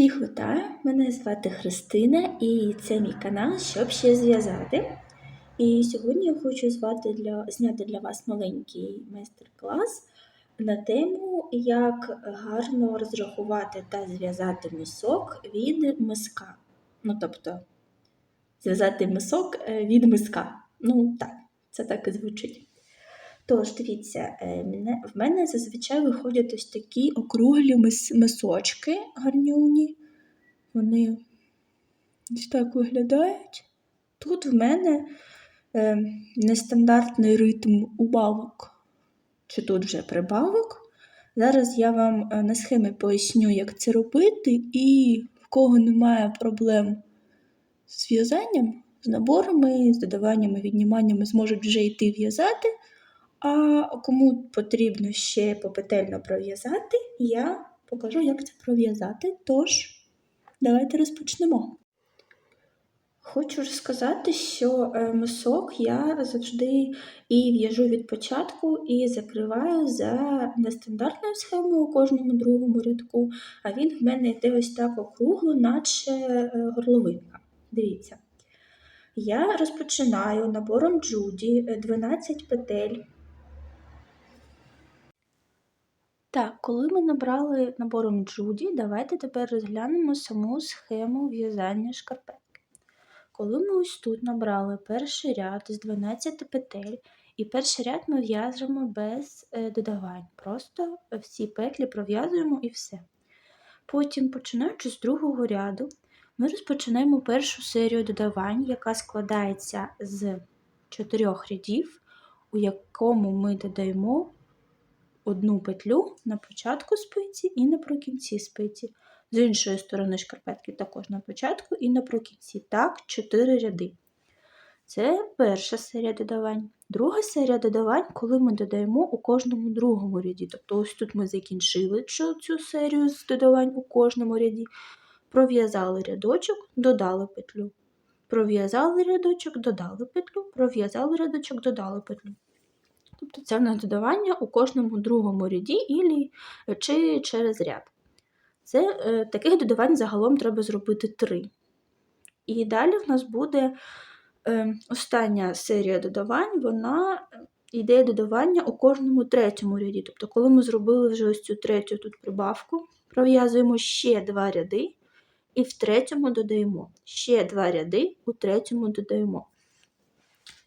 Всіх вітаю! Мене звати Христина і це мій канал, щоб ще зв'язати. І сьогодні я хочу звати для, зняти для вас маленький майстер-клас на тему, як гарно розрахувати та зв'язати мисок від миска. Ну, тобто, зв'язати мисок е, від миска. Ну, так, це так і звучить. Тож, дивіться, е, в мене зазвичай виходять ось такі округлі мисочки гарнюні. Вони ось так виглядають. Тут в мене е, нестандартний ритм убавок, чи тут вже прибавок. Зараз я вам е, на схемі поясню, як це робити, і в кого немає проблем з в'язанням, з наборами, з додаваннями, відніманнями зможуть вже йти в'язати. А кому потрібно ще попетельно пров'язати, я покажу, як це пров'язати. Тож, давайте розпочнемо. Хочу сказати, що е, мисок я завжди і в'яжу від початку, і закриваю за нестандартною схемою у кожному другому рядку, а він в мене йде ось так округло, наче е, горловинка. Дивіться. Я розпочинаю набором Джуді е, 12 петель. Так, коли ми набрали набором Джуді, давайте тепер розглянемо саму схему в'язання шкарпетки. Коли ми ось тут набрали перший ряд з 12 петель, і перший ряд ми в'яжемо без е, додавань, просто всі петлі пров'язуємо і все. Потім, починаючи з другого ряду, ми розпочинаємо першу серію додавань, яка складається з чотирьох рядів, у якому ми додаємо одну петлю на початку спиці і наприкінці спиці. З іншої сторони шкарпетки також на початку і наприкінці. Так, 4 ряди. Це перша серія додавань. Друга серія додавань, коли ми додаємо у кожному другому ряді. Тобто, ось тут ми закінчили цю, цю серію з додавань у кожному ряді, пров'язали рядочок, додали петлю. Пров'язали рядочок, додали петлю, пров'язали рядочок, додали петлю. Тобто це в нас додавання у кожному другому ряді ілі, чи через ряд. Це, е, таких додавань загалом треба зробити три. І далі в нас буде е, остання серія додавань, вона йде додавання у кожному третьому ряді. Тобто, коли ми зробили вже ось цю третю тут прибавку, пров'язуємо ще два ряди, і в третьому додаємо. Ще два ряди, у третьому додаємо.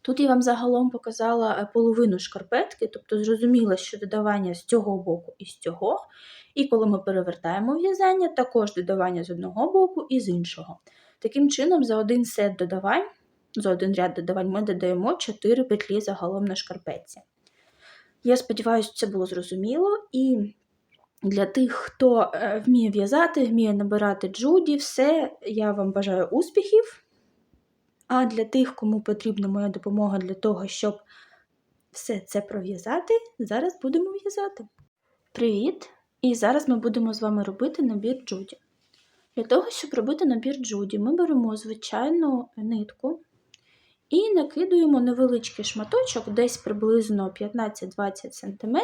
Тут я вам загалом показала е, половину шкарпетки, тобто зрозуміла, що додавання з цього боку і з цього. І коли ми перевертаємо в'язання, також додавання з одного боку і з іншого. Таким чином, за один сет додавань, за один ряд додавань, ми додаємо 4 петлі загалом на шкарпетці. Я сподіваюся, це було зрозуміло. І для тих, хто е, вміє в'язати, вміє набирати джуді, все, я вам бажаю успіхів. А для тих, кому потрібна моя допомога для того, щоб все це пров'язати, зараз будемо в'язати. Привіт! І зараз ми будемо з вами робити набір джуді. Для того, щоб робити набір джуді, ми беремо звичайну нитку і накидуємо невеличкий шматочок, десь приблизно 15-20 см,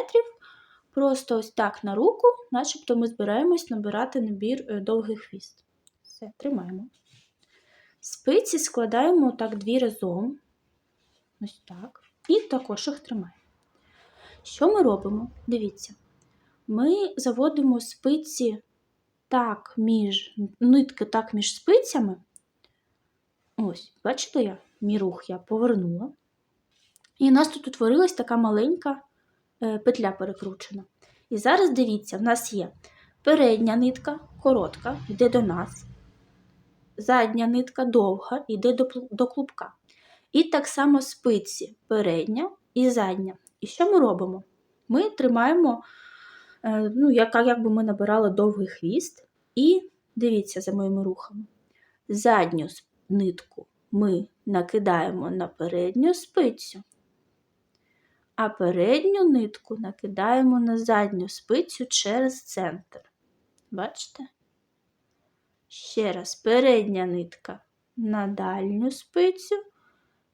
просто ось так на руку, начебто ми збираємось набирати набір е, довгий хвіст. Все, тримаємо. Спиці складаємо так дві разом, ось так, і також їх тримаємо. Що ми робимо? Дивіться, ми заводимо спиці так між нитки так між спицями. Ось, бачите, я мій рух я повернула. І у нас тут утворилась така маленька е, петля перекручена. І зараз дивіться, в нас є передня нитка, коротка, йде до нас задня нитка довга йде до, до клубка. І так само спиці передня і задня. І що ми робимо? Ми тримаємо, е, ну, як, як би ми набирали довгий хвіст, і дивіться за моїми рухами. Задню нитку ми накидаємо на передню спицю, а передню нитку накидаємо на задню спицю через центр. Бачите? Ще раз передня нитка на дальню спицю,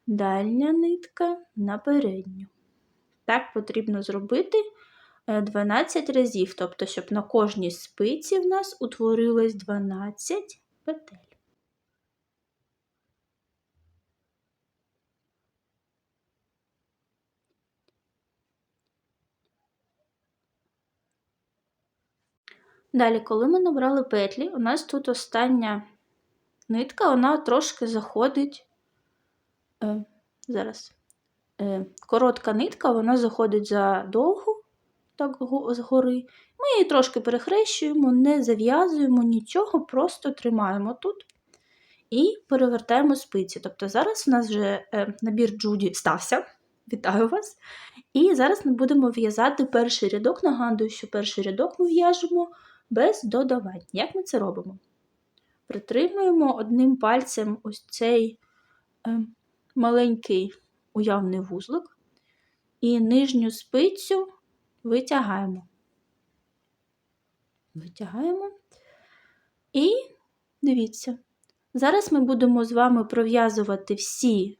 дальня нитка на передню. Так потрібно зробити е, 12 разів, тобто, щоб на кожній спиці в нас утворилось 12 петель. Далі, коли ми набрали петлі, у нас тут остання нитка, вона трошки заходить. Е, зараз. Е, коротка нитка, вона заходить за довгу, так згори. Ми її трошки перехрещуємо, не зав'язуємо нічого, просто тримаємо тут і перевертаємо спиці. Тобто зараз у нас вже е, набір Джуді стався. Вітаю вас! І зараз ми будемо в'язати перший рядок. Нагадую, що перший рядок ми в'яжемо без додавань. Як ми це робимо? Притримуємо одним пальцем ось цей е, маленький уявний вузлик і нижню спицю витягаємо. Витягаємо. І дивіться, зараз ми будемо з вами пров'язувати всі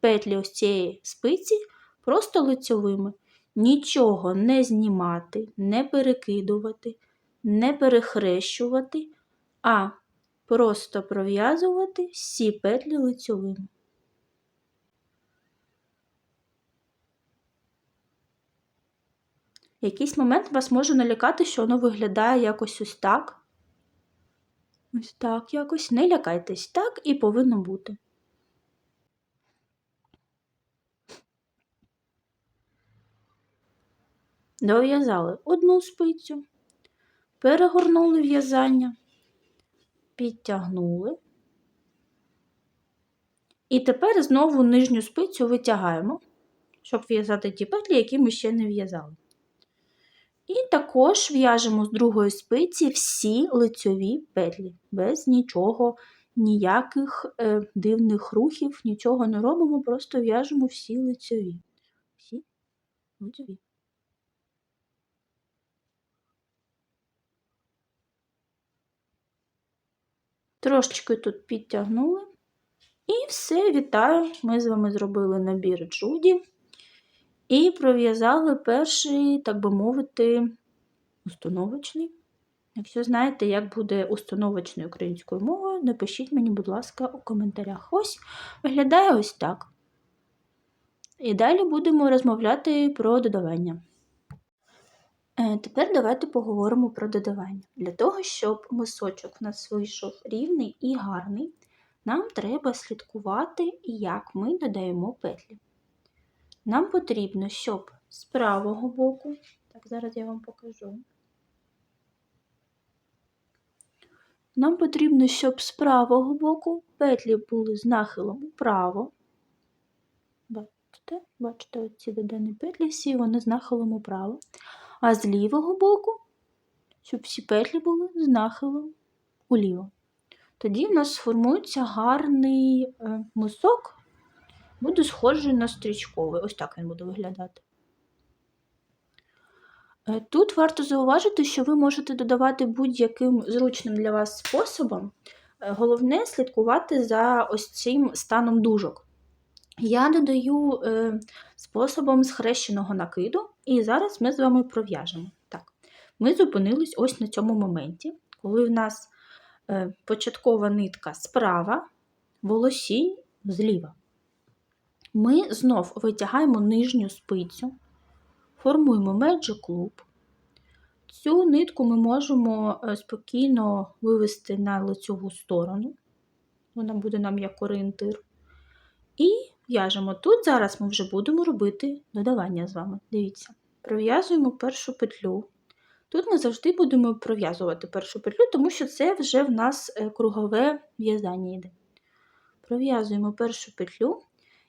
петлі ось цієї спиці просто лицьовими. Нічого не знімати, не перекидувати, не перехрещувати, а просто пров'язувати всі петлі лицьовими. Якийсь момент вас може налякати, що воно виглядає якось ось так. Ось так якось. Не лякайтесь, так і повинно бути. Дов'язали одну спицю, перегорнули в'язання, підтягнули. І тепер знову нижню спицю витягаємо, щоб в'язати ті петлі, які ми ще не в'язали. І також в'яжемо з другої спиці всі лицьові петлі, без нічого, ніяких е, дивних рухів, нічого не робимо, просто в'яжемо всі лицьові. Всі лицьові. Трошечки тут підтягнули. І все, вітаю! Ми з вами зробили набір Джуді і пров'язали перший, так би мовити, установочний. Якщо знаєте, як буде установочною українською мовою, напишіть мені, будь ласка, у коментарях. Ось виглядає ось так. І далі будемо розмовляти про додавання. Е, Тепер давайте поговоримо про додавання. Для того, щоб мисочок в нас вийшов рівний і гарний, нам треба слідкувати, як ми додаємо петлі. Нам потрібно, щоб з правого боку, так, зараз я вам покажу. Нам потрібно, щоб з правого боку петлі були з нахилом вправо. Бачите, бачите, оці додані петлі, всі вони з нахилом вправо. А з лівого боку, щоб всі петлі були з нахилом уліво. Тоді в нас сформується гарний е, мисок, буде схожий на стрічковий. Ось так він буде виглядати. Е, Тут варто зауважити, що ви можете додавати будь-яким зручним для вас способом. Е, Головне слідкувати за ось цим станом дужок. Я додаю способом схрещеного накиду, і зараз ми з вами пров'яжемо. Так, Ми зупинились ось на цьому моменті, коли в нас е, початкова нитка справа, волосінь зліва. Ми знов витягаємо нижню спицю, формуємо меджик клуб. Цю нитку ми можемо е, спокійно вивести на лицьову сторону, вона буде нам як орієнтир. І в'яжемо. Тут зараз ми вже будемо робити додавання з вами. Дивіться, пров'язуємо першу петлю. Тут ми завжди будемо пров'язувати першу петлю, тому що це вже в нас е, кругове в'язання йде. Пров'язуємо першу петлю.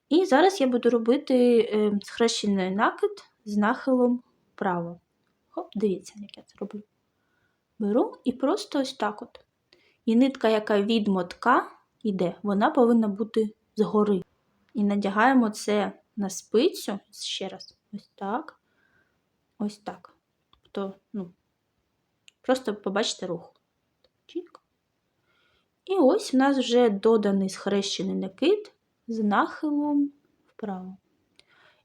І зараз я буду робити е, схрещений накид з нахилом вправо. Хоп, дивіться, як я це роблю. Беру і просто ось так от. І нитка, яка від мотка йде, вона повинна бути згори. І надягаємо це на спицю, ще раз, ось так, ось так. Тобто, ну, просто побачите рух. І ось в нас вже доданий схрещений накид з нахилом вправо.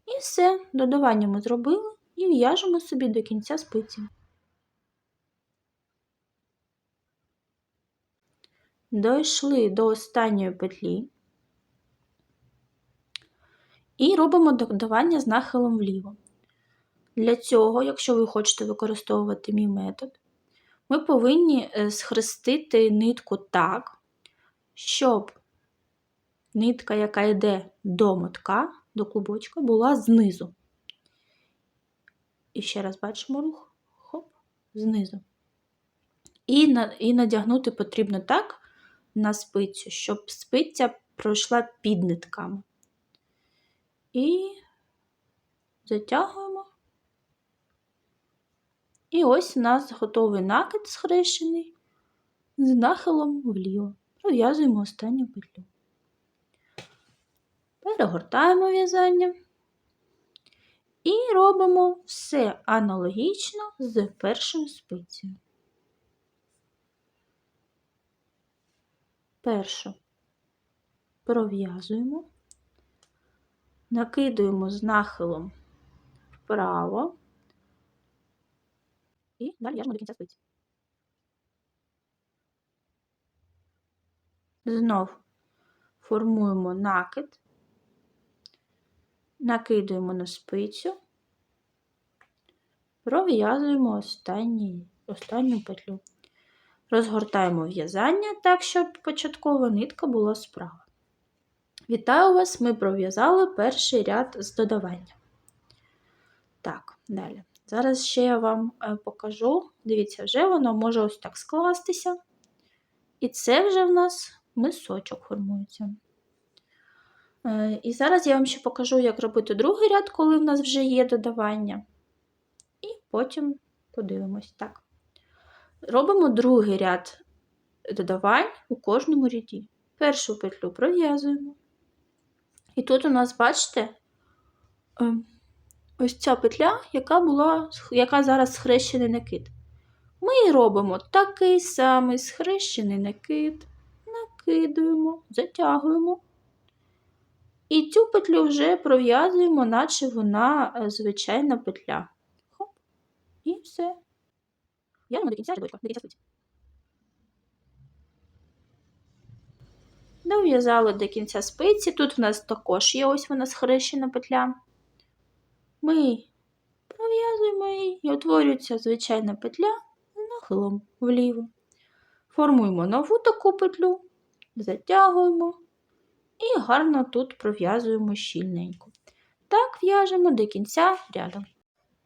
І все, додавання ми зробили. і в'яжемо собі до кінця спиці. Дійшли до останньої петлі і робимо додавання з нахилом вліво. Для цього, якщо ви хочете використовувати мій метод, ми повинні е, схрестити нитку так, щоб нитка, яка йде до мотка, до клубочка, була знизу. І ще раз бачимо рух, хоп, знизу. І на, і надягнути потрібно так на спицю, щоб спиця пройшла під нитками. І затягуємо. І ось у нас готовий накид схрещений з нахилом вліво. Пров'язуємо останню петлю. Перегортаємо в'язання і робимо все аналогічно з першою спицею. Першу пров'язуємо, накидуємо з нахилом вправо і далі в'яжемо до кінця спиці. Знов формуємо накид, накидуємо на спицю, пров'язуємо останню петлю. Розгортаємо в'язання так, щоб початкова нитка була справа. Вітаю вас! Ми пров'язали перший ряд з додавання. Так, далі. Зараз ще я вам е, покажу. Дивіться, вже воно може ось так скластися. І це вже в нас мисочок формується. Е, і зараз я вам ще покажу, як робити другий ряд, коли в нас вже є додавання. І потім подивимось. Так. Робимо другий ряд додавань у кожному ряді. Першу петлю пров'язуємо. І тут у нас, бачите, ем, ось ця петля, яка була, яка зараз схрещений накид. Ми робимо такий самий схрещений накид, накидуємо, затягуємо. І цю петлю вже пров'язуємо, наче вона е, звичайна петля. Хоп, і все. В'яжемо до кінця рядочка, до кінця. Дов'язали до кінця спиці. Тут в нас також є ось вона схрещена петля. Ми пров'язуємо її і утворюється звичайна петля з нахилом вліво. Формуємо нову таку петлю, затягуємо і гарно тут пров'язуємо щільненько. Так в'яжемо до кінця ряду.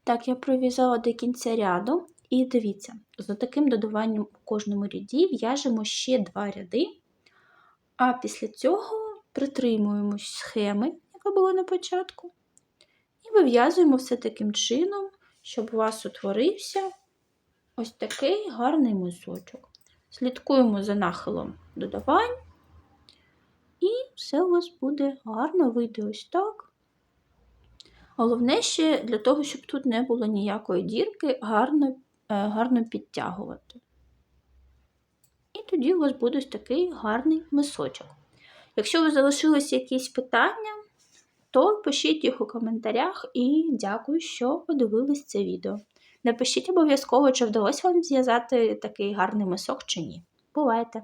Так, я пров'язала до кінця ряду. І дивіться, за таким додаванням у кожному ряді в'яжемо ще два ряди, а після цього притримуємось схеми, яка була на початку, і вив'язуємо все таким чином, щоб у вас утворився ось такий гарний мисочок. Слідкуємо за нахилом додавань, і все у вас буде гарно вийти ось так. Головне ще для того, щоб тут не було ніякої дірки, гарно Е, гарно підтягувати. Тоді у вас буде такий гарний мисочок. Якщо ви залишилися якісь питання, то пишіть їх у коментарях і дякую, що подивились це відео. Напишіть обов'язково, чи вдалося вам зв'язати такий гарний мисок чи ні. Бувайте!